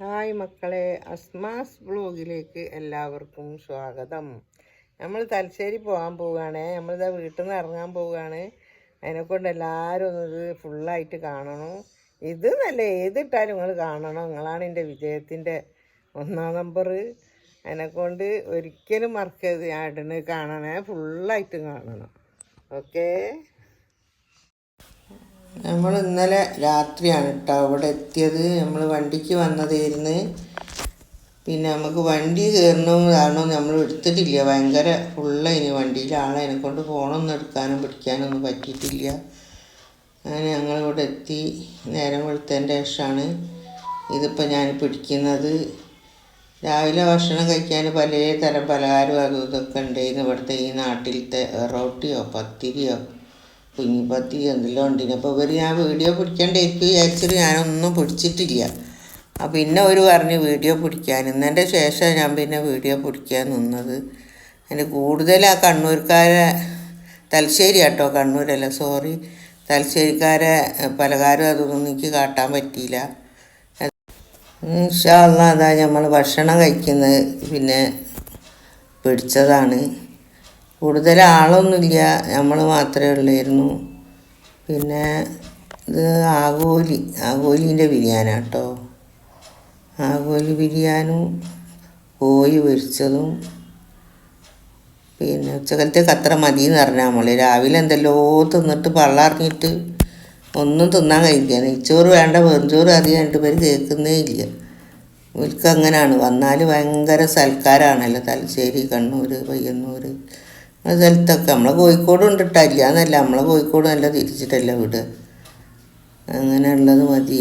Hi മക്കളെ അസ്മാസ് ബ്ലോഗിലേക്ക് എല്ലാവർക്കും സ്വാഗതം. നമ്മൾ തലശ്ശേരി പോകാൻ പോവുകയാണ്. നമ്മളിതാ വീട്ടിൽ നിന്ന് ഇറങ്ങാൻ പോവുകയാണ്. അതിനെക്കൊണ്ട് എല്ലാവരും ഒന്നത് ഫുള്ളായിട്ട് കാണണം. ഇത് നല്ല ഏതിട്ടാലും നിങ്ങൾ കാണണം. നിങ്ങളാണ് എന്റെ വിജയത്തിന്റെ ഒന്നാം നമ്പർ അതിനെക്കൊണ്ട് ഒരിക്കലും മറക്കരുത്. ഞാൻ ഇടുന്നത് കാണണേ. ഫുള്ളായിട്ട് കാണണം. ഓക്കേ നമ്മൾ ഇന്നലെ രാത്രിയാണ് കേട്ടോ അവിടെ എത്തിയത്. നമ്മൾ വണ്ടിക്ക് വന്നതായിരുന്നു. പിന്നെ നമുക്ക് വണ്ടി കയറണം കാരണം നമ്മൾ എടുത്തിട്ടില്ല. ഭയങ്കര ഫുള്ളതിന് വണ്ടിയിൽ അതിനെ കൊണ്ട് ഫോണൊന്നും എടുക്കാനും പിടിക്കാനൊന്നും പറ്റിയിട്ടില്ല. അങ്ങനെ ഞങ്ങളിവിടെ എത്തി. നേരം വെളുത്തതിന്റെ ശേഷമാണ് ഇതിപ്പോൾ ഞാൻ പിടിക്കുന്നത്. രാവിലെ ഭക്ഷണം കഴിക്കാൻ പല തരം പലഹാരം അതും ഇതൊക്കെ ഉണ്ടായിരുന്നു. ഇവിടുത്തെ ഈ നാട്ടിലത്തെ റൊട്ടിയോ പത്തിരിയോ കുഞ്ഞിപ്പത്തി എന്തെല്ലാം ഉണ്ടിന്. അപ്പോൾ ഇവർ ഞാൻ വീഡിയോ പിടിക്കേണ്ടായിരിക്കും വിചാരിച്ചിട്ട് ഞാനൊന്നും പിടിച്ചിട്ടില്ല. അപ്പോൾ പിന്നെ ഒരു പറഞ്ഞ് വീഡിയോ പിടിക്കാൻ. ഇന്നതിന്റെ ശേഷം ഞാൻ പിന്നെ വീഡിയോ പിടിക്കാൻ നിന്നത്. അതിന് കൂടുതൽ ആ കണ്ണൂർക്കാരെ തലശ്ശേരി കേട്ടോ കണ്ണൂരല്ല സോറി. തലശ്ശേരിക്കാരെ പലകാരും അതൊന്നും എനിക്ക് കാട്ടാൻ പറ്റിയില്ല. ഇൻഷാല്ല അതാ നമ്മൾ ഭക്ഷണം കഴിക്കുന്നത് പിന്നെ പിടിച്ചതാണ്. കൂടുതൽ ആളൊന്നുമില്ല നമ്മൾ മാത്രമേ ഉള്ളായിരുന്നു. പിന്നെ ഇത് ആഗോലി ആഗോലിന്റെ ബിരിയാണി കേട്ടോ ആഗോലി ബിരിയാനും കോഴി പൊരിച്ചതും പിന്നെ ഉച്ചക്കലത്തേക്ക് അത്ര മതി എന്ന് പറഞ്ഞാൽ നമ്മൾ രാവിലെ എന്തെല്ലോ തിന്നിട്ട് പള്ളറിഞ്ഞിട്ട് ഒന്നും തിന്നാൻ കഴിക്കുക നെയ്ച്ചോറ് വേണ്ട വെറുംചോറ് രണ്ട് പേര് കേൾക്കുന്നേ ഇല്ല. ഇവർക്ക് വന്നാൽ ഭയങ്കര സൽക്കാരാണല്ലോ തലശ്ശേരി കണ്ണൂർ പയ്യന്നൂർ സ്ഥലത്തൊക്കെ. നമ്മളെ കോഴിക്കോട് കൊണ്ടിട്ടില്ല എന്നല്ല നമ്മളെ കോഴിക്കോട് നല്ല തിരിച്ചിട്ടല്ല വീട്. അങ്ങനെയുള്ളത് മതി.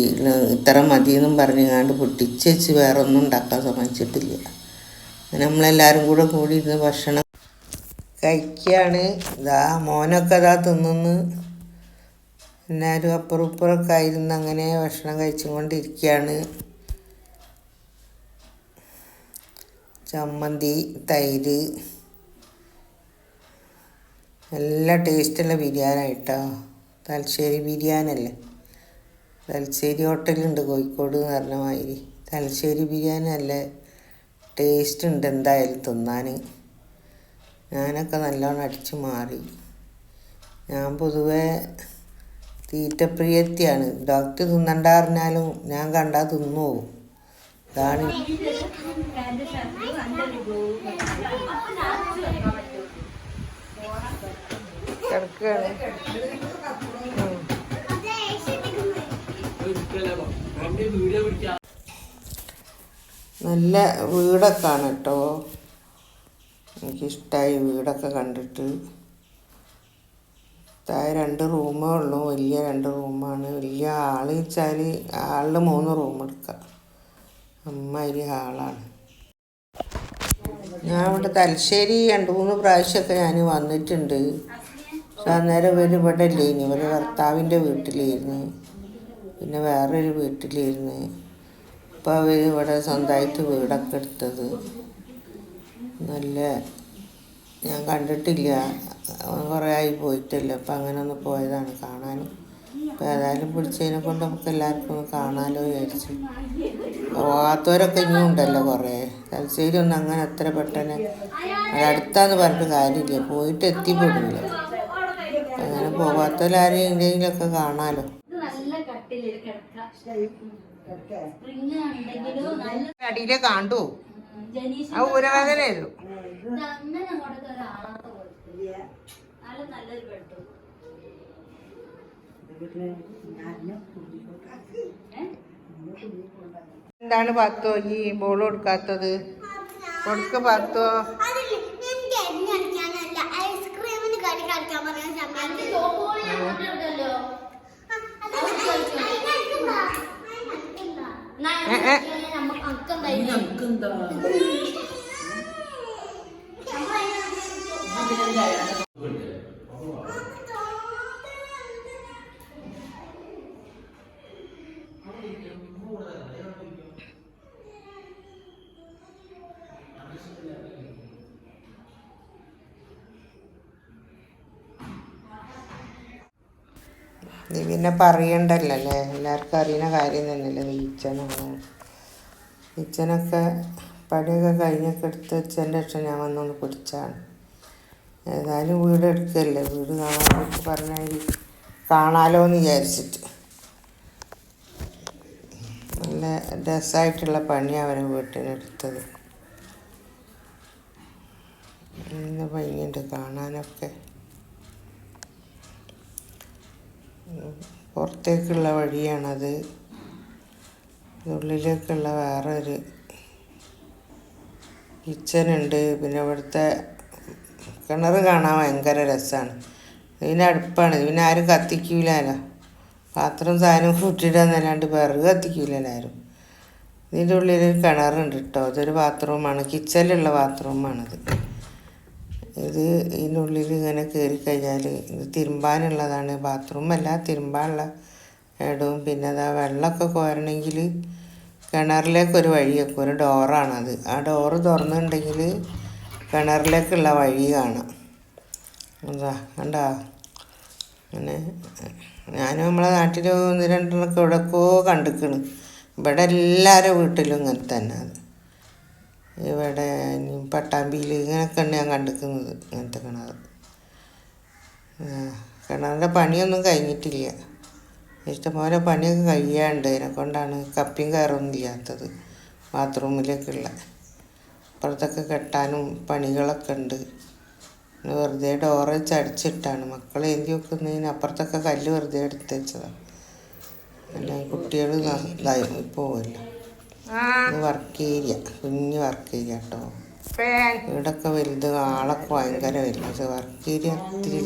ഇത്ര മതി എന്നും പറഞ്ഞുകൊണ്ട് പൊട്ടിച്ച് വെച്ച് വേറെ ഒന്നും ഉണ്ടാക്കാൻ സമ്മതിച്ചിട്ടില്ല. നമ്മളെല്ലാവരും കൂടെ കൂടി ഇരുന്ന് ഭക്ഷണം കഴിക്കുകയാണ് ഇതാ മോനൊക്കെ ഇതാ തിന്നുന്നു. എല്ലാവരും അപ്പുറം ഇപ്പുറമൊക്കെ ആയിരുന്നു അങ്ങനെ ഭക്ഷണം കഴിച്ചും കൊണ്ടിരിക്കുകയാണ് ചമ്മന്തി തൈര് നല്ല ടേസ്റ്റുള്ള ബിരിയാണി കേട്ടോ. തലശ്ശേരി ബിരിയാണി അല്ലേ തലശ്ശേരി ഹോട്ടലുണ്ട് കോഴിക്കോട് എന്ന് പറഞ്ഞ മാതിരി. തലശ്ശേരി ബിരിയാണി നല്ല ടേസ്റ്റ് ഉണ്ട് എന്തായാലും തിന്നാൻ ഞാനൊക്കെ നല്ലോണം അടിച്ചു മാറി. ഞാൻ പൊതുവേ തീറ്റപ്രിയത്തിയാണ്. ഡോക്ടർ തിന്നണ്ട പറഞ്ഞാലും ഞാൻ കണ്ടാൽ തിന്നു. പോകും അതാണ് കിടക്കുകയാണ്. നല്ല വീടൊക്കെ ആണ് കേട്ടോ. എനിക്കിഷ്ടമായി വീടൊക്കെ കണ്ടിട്ട്. താഴെ രണ്ട് റൂമേ ഉള്ളൂ. വലിയ രണ്ട് റൂമാണ്. വലിയ ആൾ വെച്ചാൽ ആളിൽ മൂന്ന് റൂം എടുക്കാം. അമ്മാതിരി ഹാളാണ് ഞാൻ ഇവിടെ തലശ്ശേരി രണ്ട് മൂന്ന് പ്രാവശ്യമൊക്കെ ഞാൻ വന്നിട്ടുണ്ട്. അന്നേരം ഇവർ ഇവിടെ ഇല്ലേനി ഇവർ ഭർത്താവിന്റെ വീട്ടിലായിരുന്നു പിന്നെ വേറൊരു വീട്ടിലായിരുന്നു ഇപ്പോൾ അവർ ഇവിടെ സ്വന്തമായിട്ട് വീടൊക്കെ എടുത്തത്. നല്ല ഞാൻ കണ്ടിട്ടില്ല. കുറേ ആയി പോയിട്ടില്ല? അപ്പം അങ്ങനെ ഒന്ന് പോയതാണ് കാണാൻ. ഇപ്പം ഏതായാലും പിടിച്ചതിനെ കൊണ്ട് നമുക്ക് എല്ലാവർക്കും ഒന്ന് കാണാമല്ലോ വിചാരിച്ചു. പോകാത്തവരൊക്കെ ഇനിയും ഉണ്ടല്ലോ കുറേ. തലശ്ശേരി ഒന്നും അങ്ങനെ അത്ര പെട്ടെന്ന് അടുത്താന്ന് പറഞ്ഞിട്ട് കാര്യമില്ല. പോയിട്ട് എത്തിപ്പെടില്ല അങ്ങനെ പോകാത്തവരാരെയും എവിടെയെങ്കിലുമൊക്കെ കാണാലോ. ഇത് നല്ല കട്ടിലിൽ കിടക്കാം. സ്പ്രിങ് ഉണ്ടെങ്കിലും നല്ല അടിയിലെ കാണ്ടു. അത് ബെഡ്റൂം. എന്താണ് പത്തോ ഈ ബോൾ കൊടുക്കാത്തത്? കൊടുക്ക പത്തോ നമുക്ക് അക്കെന്തായിരുന്നു നീ പിന്നെ പറയണ്ടല്ലോ അല്ലേ എല്ലാവർക്കും അറിയുന്ന കാര്യം തന്നെയല്ലേ നീച്ചനാണ് വീടൊക്കെ പണിയൊക്കെ കഴിഞ്ഞൊക്കെ എടുത്ത് വെച്ചതിന്റെ ശേഷം ഞാൻ വന്നൊന്ന് പിടിച്ചാണ് ഏതായാലും വീട് എടുക്കല്ലേ? വീട് കാണാനൊക്കെ പറഞ്ഞാൽ കാണാലോ എന്ന് വിചാരിച്ചിട്ട്. നല്ല രസമായിട്ടുള്ള പണിയാണ് അവരെ വീട്ടിനെടുത്തത് നല്ല ഭംഗിയുണ്ട് കാണാനൊക്കെ പുറത്തേക്കുള്ള വഴിയാണത്. ഉള്ളിലേക്കുള്ള വേറെ ഒരു കിച്ചനുണ്ട് പിന്നെ ഇവിടുത്തെ കിണർ കാണാൻ ഭയങ്കര രസമാണ് ഇതിന് അടുപ്പാണ്. ഇതിന് ആരും കത്തിക്കൂലല്ലോ പാത്രം സാധനം കൂട്ടിയിടാന്നല്ലാണ്ട് വിറക് കത്തിക്കൂലല്ലോ ആരും. ഇതിന്റെ ഉള്ളിൽ കിണറുണ്ട് കേട്ടോ അതൊരു ബാത്റൂമാണ് കിച്ചണിലുള്ള ബാത്റൂമാണിത് ഇത് ഇതിനുള്ളിൽ ഇങ്ങനെ കയറി കഴിഞ്ഞാൽ ഇത് തിരുമ്പാനുള്ളതാണ്. ബാത്റൂം അല്ല തിരുമ്പാനുള്ള ഇടവും പിന്നെ അതാ വെള്ളമൊക്കെ കോരണമെങ്കിൽ കിണറിലേക്ക് ഒരു വഴിയൊക്കെ ഒരു ഡോറാണത് ആ ഡോറ് തുറന്നിട്ടുണ്ടെങ്കിൽ കിണറിലേക്കുള്ള വഴി കാണാം. എന്താ കണ്ടാ? അങ്ങനെ ഞാനും നമ്മളെ നാട്ടിൽ ഒന്ന് രണ്ടെണ്ണമൊക്കെ എവിടെയൊക്കെയോ കണ്ടിക്കണ്. ഇവിടെ എല്ലാവരുടെ വീട്ടിലും ഇങ്ങനെ തന്നെ അത് ഇവിടെ പട്ടാമ്പിയിൽ ഇങ്ങനെയൊക്കെ ഉണ്ട് ഞാൻ കണ്ടിരിക്കുന്നത്. ഇങ്ങനത്തെ കിണർ. കിണറിന്റെ പണിയൊന്നും കഴിഞ്ഞിട്ടില്ല. ഇഷ്ടംപോലെ പണിയൊക്കെ കഴിയാണ്ട് അതിനെ കൊണ്ടാണ് കപ്പിയും കയറൊന്നും ഇല്ലാത്തത്. ബാത്റൂമിലേക്കുള്ള അപ്പുറത്തൊക്കെ കെട്ടാനും പണികളൊക്കെ ഉണ്ട്. പിന്നെ വെറുതെ ഡോറ് വെച്ച് അടിച്ചിട്ടാണ് മക്കൾ എഴുതി വെക്കുന്നതിന് അപ്പുറത്തൊക്കെ കല്ല് വെറുതെ എടുത്ത് വെച്ചതാണ് അല്ല കുട്ടികൾ ഇതായി പോവല്ലോ. വർക്ക് ഏരിയ കുഞ്ഞ് വർക്ക് ഏരിയ കേട്ടോ ഇവിടൊക്കെ വലുത് ആളൊക്കെ ഭയങ്കര വലുത്. പക്ഷെ വർക്ക് ഏരിയ ഒത്തിരി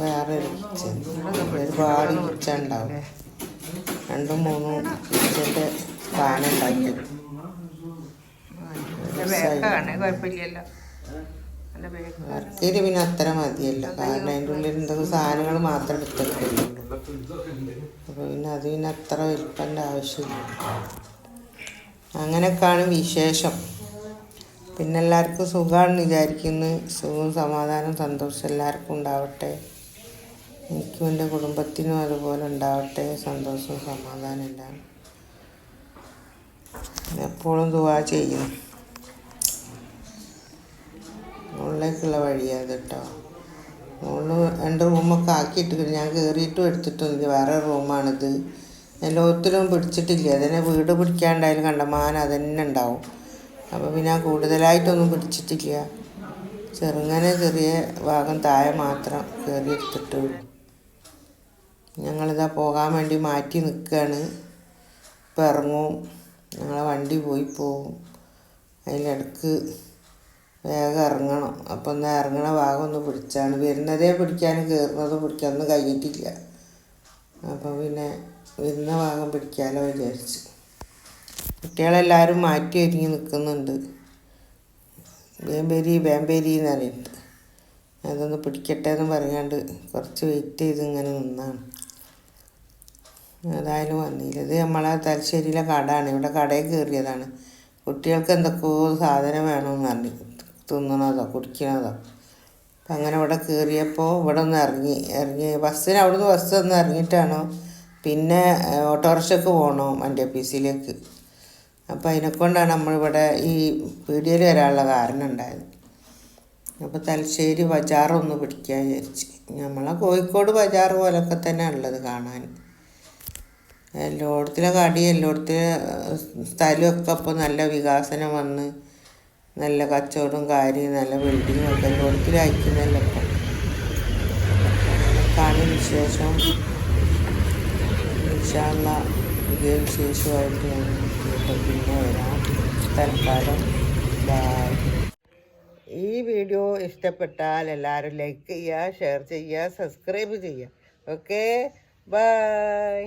വേറെ ഒരുപാട് കിച്ചൺ ഉണ്ടാവും. രണ്ടും മൂന്നും കിച്ചന്റെ സ്ഥാനം ഉണ്ടാക്കി കുഴപ്പമില്ലല്ലോ. ഏരിയ പിന്നെ അത്ര മതിയല്ലോ. കാരണം അതിന്റെ ഉള്ളിൽ എന്തെങ്കിലും സാധനങ്ങൾ മാത്രം എടുത്തിട്ടുള്ളൂ അപ്പോൾ പിന്നെ അത് പിന്നെ അത്ര വലിപ്പന്റെ ആവശ്യമില്ല. അങ്ങനെയൊക്കെയാണ് വിശേഷം. പിന്നെ എല്ലാവർക്കും സുഖമാണെന്ന് വിചാരിക്കുന്നു. സുഖവും സമാധാനം സന്തോഷം എല്ലാവർക്കും ഉണ്ടാവട്ടെ. എനിക്കും എന്റെ കുടുംബത്തിനും അതുപോലെ ഉണ്ടാവട്ടെ. സന്തോഷവും സമാധാനം എല്ലാം. എപ്പോഴും ദുവാ ചെയ്യുന്നു മുകളിലേക്കുള്ള വഴിയാണ് കേട്ടോ മുകളിൽ രണ്ട് റൂമൊക്കെ ആക്കിയിട്ട് ഞാൻ കയറിയിട്ടും എടുത്തിട്ടൊന്നുമില്ല വേറെ റൂമാണിത്. എല്ലാത്തിലും പിടിച്ചിട്ടില്ല. അതിനെ വീട് പിടിക്കാണ്ടായാലും കണ്ടമാനം അതന്നെ ഉണ്ടാവും. അപ്പോൾ പിന്നെ ഞാൻ കൂടുതലായിട്ടൊന്നും പിടിച്ചിട്ടില്ല. ചെറുങ്ങനെ ചെറിയ ഭാഗം താഴെ മാത്രം കയറി എടുത്തിട്ട് ഞങ്ങളിതാ പോകാൻ വേണ്ടി മാറ്റി നിൽക്കുകയാണ് ഇപ്പം ഇറങ്ങും. ഞങ്ങളെ വണ്ടി പോയി പോവും. അതിലിടക്ക് വേഗം ഇറങ്ങണം. അപ്പം ഒന്ന് ഇറങ്ങണ ഭാഗം ഒന്ന് പിടിച്ചാണ്. വരുന്നതേ പിടിക്കാനും കയറുന്നതും പിടിക്കാനൊന്നും കഴിഞ്ഞിട്ടില്ല. അപ്പം പിന്നെ വരുന്ന ഭാഗം പിടിക്കാലോ വിചാരിച്ച്. കുട്ടികളെല്ലാവരും മാറ്റി ഒരുങ്ങി നിൽക്കുന്നുണ്ട് വേമ്പേരി വേമ്പേരി എന്ന് പറയുന്നത്. അതൊന്ന് പിടിക്കട്ടെ എന്ന് പറയാണ്ട് കുറച്ച് വെയിറ്റ് ചെയ്ത് ഇങ്ങനെ നിന്നാണ്. അതായാലും വന്നില്ല. ഇത് നമ്മളെ തലശ്ശേരിയിലെ കടയാണ്. ഇവിടെ കടയിൽ കയറിയതാണ്. കുട്ടികൾക്ക് എന്തൊക്കെയോ സാധനം വേണമെന്ന് പറഞ്ഞു തിന്നണതോ കുടിക്കണതോ അപ്പം അങ്ങനെ ഇവിടെ കയറിയപ്പോൾ ഇവിടെ ഒന്ന് ഇറങ്ങി ഇറങ്ങി ബസ്സിന് അവിടുന്ന് ബസ് ഒന്ന് ഇറങ്ങിയിട്ടാണോ. പിന്നെ ഓട്ടോറിക്ഷക്ക് പോകണോ വണ്ടി ഓഫീസിലേക്ക് അപ്പോൾ അതിനെക്കൊണ്ടാണ് നമ്മളിവിടെ ഈ പീടിയയിൽ വരാനുള്ള കാരണം ഉണ്ടായത്. അപ്പോൾ തലശ്ശേരി ബജാറൊന്ന് പിടിക്കാൻ വിചാരിച്ച്. നമ്മളെ കോഴിക്കോട് ബജാർ പോലൊക്കെ തന്നെ ഉള്ളത് കാണാൻ. എല്ലായിടത്തിലെ കടി എല്ലായിടത്തിലെ സ്ഥലമൊക്കെ ഇപ്പോൾ നല്ല വികാസനം വന്ന് നല്ല കച്ചവടം കാര്യം നല്ല ബിൽഡിങ്ങും ഒക്കെ എല്ലായിടത്തിലും അയക്കുന്നല്ലോ ഇപ്പം. അതൊക്കെയാണ് വിശേഷം. ഇൻഷാല്ല പുതിയ വിശേഷമായിട്ട് ഞാൻ പിന്നെ വരാം. തൽക്കാലം ബൈ ഈ വീഡിയോ ഇഷ്ടപ്പെട്ടാൽ എല്ലാവരും ലൈക്ക് ചെയ്യുക ഷെയർ ചെയ്യുക സബ്സ്ക്രൈബ് ചെയ്യുക. Okay bye